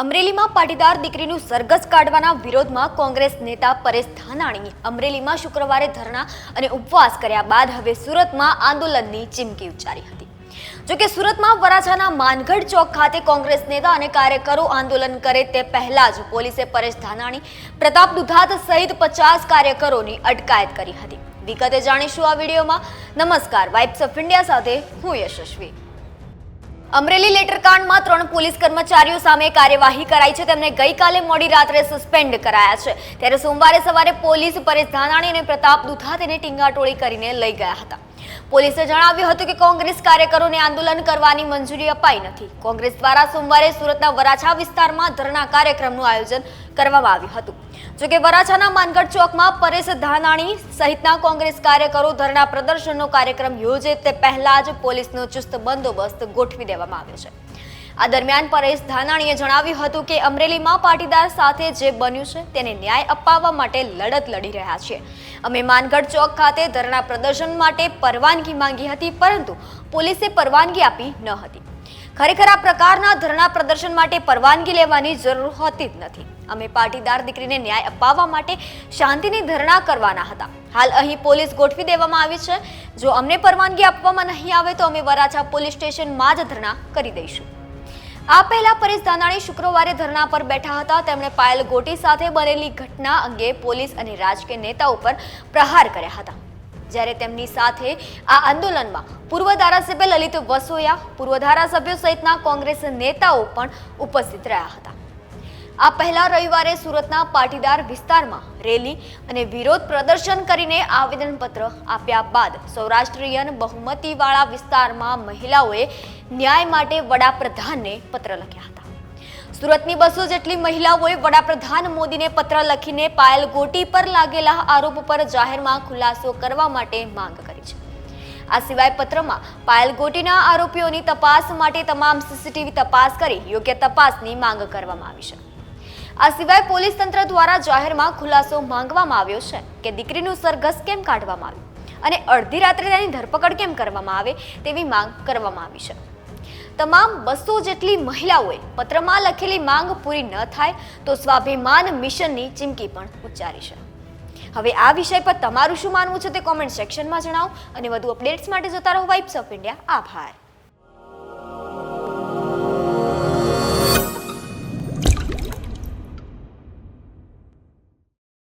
અમરેલીમાં પાટીદાર દીકરીનું સરઘસ કાઢવાના વિરોધમાં કોંગ્રેસ નેતા પરેશ ધાનાણીએ અમરેલીમાં શુક્રવારે ધરણા અને ઉપવાસ કર્યા બાદ હવે સુરતમાં આંદોલનની ચીમકી ઉચ્ચારી હતી. જોકે સુરતમાં વરાછાના માનગઢ ચોક ખાતે કોંગ્રેસ નેતા અને કાર્યકરો આંદોલન કરે તે પહેલા જ પોલીસે પરેશ ધાનાણી, પ્રતાપ દુધાત સહિત પચાસ કાર્યકરોની અટકાયત કરી હતી. વિગતે જાણીશું આ વિડીયોમાં. નમસ્કાર, વાઇબ્સ ઓફ ઇન્ડિયા સાથે હું યશસ્વી. અમરેલી લેટરકાંડમાં ત્રણ પોલીસ કર્મચારીઓ સામે કાર્યવાહી કરાઈ છે. તેમને ગઈકાલે મોડી રાત્રે સસ્પેન્ડ કરાયા છે. ત્યારે સોમવારે સવારે પોલીસ પરેશ ધાનાણી અને પ્રતાપ દુધા તેને ટીંગાટોળી કરીને લઈ ગયા હતા. પોલીસે જણાવ્યું હતું કે કોંગ્રેસ કાર્યકરોને આંદોલન કરવાની મંજૂરી અપાઈ નથી. કોંગ્રેસ દ્વારા સોમવારે સુરતના વરાછા વિસ્તારમાં ધરણા કાર્યક્રમનું આયોજન કરવામાં આવ્યું હતું. જોકે વરાછાના માનગઢ ચોકમાં પરેશ ધાનાણી સહિતના કોંગ્રેસ કાર્યકરો ધરણા પ્રદર્શનનો કાર્યક્રમ યોજે તે પહેલા જ પોલીસનો ચુસ્ત બંદોબસ્ત ગોઠવી દેવામાં આવ્યો છે. આ દરમિયાન પરેશ ધાનાણીએ જણાવ્યું હતું કે અમરેલીમાં પાટીદાર સાથે જે બન્યું છે તેને ન્યાય અપાવવા માટે લડત લડી રહ્યા છીએ. અમે માનગઢ ચોક ખાતે ધરણા પ્રદર્શન માટે પરવાનગી માંગી હતી પરંતુ પોલીસે પરવાનગી આપી ન હતી. ખરેખર આ પ્રકારના ધરણા પ્રદર્શન માટે પરવાનગી લેવાની જરૂર હોતી જ નથી. અમે પાટીદાર દીકરીને ન્યાય અપાવવા માટે શાંતિની ધરણા કરવાના હતા. હાલ અહીં પોલીસ ગોઠવી દેવામાં આવી છે. જો અમને પરવાનગી આપવામાં નહીં આવે તો અમે વરાછા પોલીસ સ્ટેશનમાં જ ધરણા કરી દઈશું. આ પહેલા પરેશ ધાનાણી શુક્રવારે ધરણા પર બેઠા હતા. તેમણે પાયલ ગોટી સાથે બનેલી ઘટના અંગે પોલીસ અને રાજકીય નેતાઓ પર પ્રહાર કર્યા હતા. જ્યારે તેમની સાથે આ આંદોલનમાં પૂર્વ ધારાસભ્ય લલિત વસોયા, પૂર્વ ધારાસભ્યો સહિતના કોંગ્રેસ નેતાઓ પણ ઉપસ્થિત રહ્યા હતા. આ પહેલા રવિવારે સુરતના પાટીદાર વિસ્તારમાં રેલી અને વિરોધ પ્રદર્શન કરીને આવેદનપત્ર આપ્યા બાદ સૌરાષ્ટ્રીયન બહુમતીવાળા વિસ્તારમાં મહિલાઓએ ન્યાય માટે વડાપ્રધાનને પત્ર લખ્યા હતા. સુરતની બસો જેટલી મહિલાઓએ વડાપ્રધાન મોદીને પત્ર લખીને પાયલ ગોટી પર લાગેલા આરોપ પર જાહેરમાં ખુલાસો કરવા માટે માંગ કરી છે. આ સિવાય પત્રમાં પાયલ ગોટીના આરોપીઓની તપાસ માટે તમામ સીસીટીવી તપાસ કરી યોગ્ય તપાસની માંગ કરવામાં આવી છે. આ સિવાય પોલીસ તંત્ર દ્વારા જાહેરમાં ખુલાસો માંગવામાં આવ્યો છે કે દીકરીનું સરઘસ કેમ કાઢવામાં આવ્યું? અને અડધી રાત્રે તેની ધરપકડ કેમ કરવામાં આવે તેવી માંગ કરવામાં આવી છે. તમામ બસો જેટલી મહિલાઓએ પત્રમાં લખેલી માંગ પૂરી ન થાય તો સ્વાભિમાન મિશનની ચીમકી પણ ઉચ્ચારી છે. હવે આ વિષય પર તમારું શું માનવું છે તે કોમેન્ટ સેક્શનમાં જણાવો અને વધુ અપડેટ્સ માટે જોતા રહો વાઇબ્સ ઓફ ઇન્ડિયા આભાર.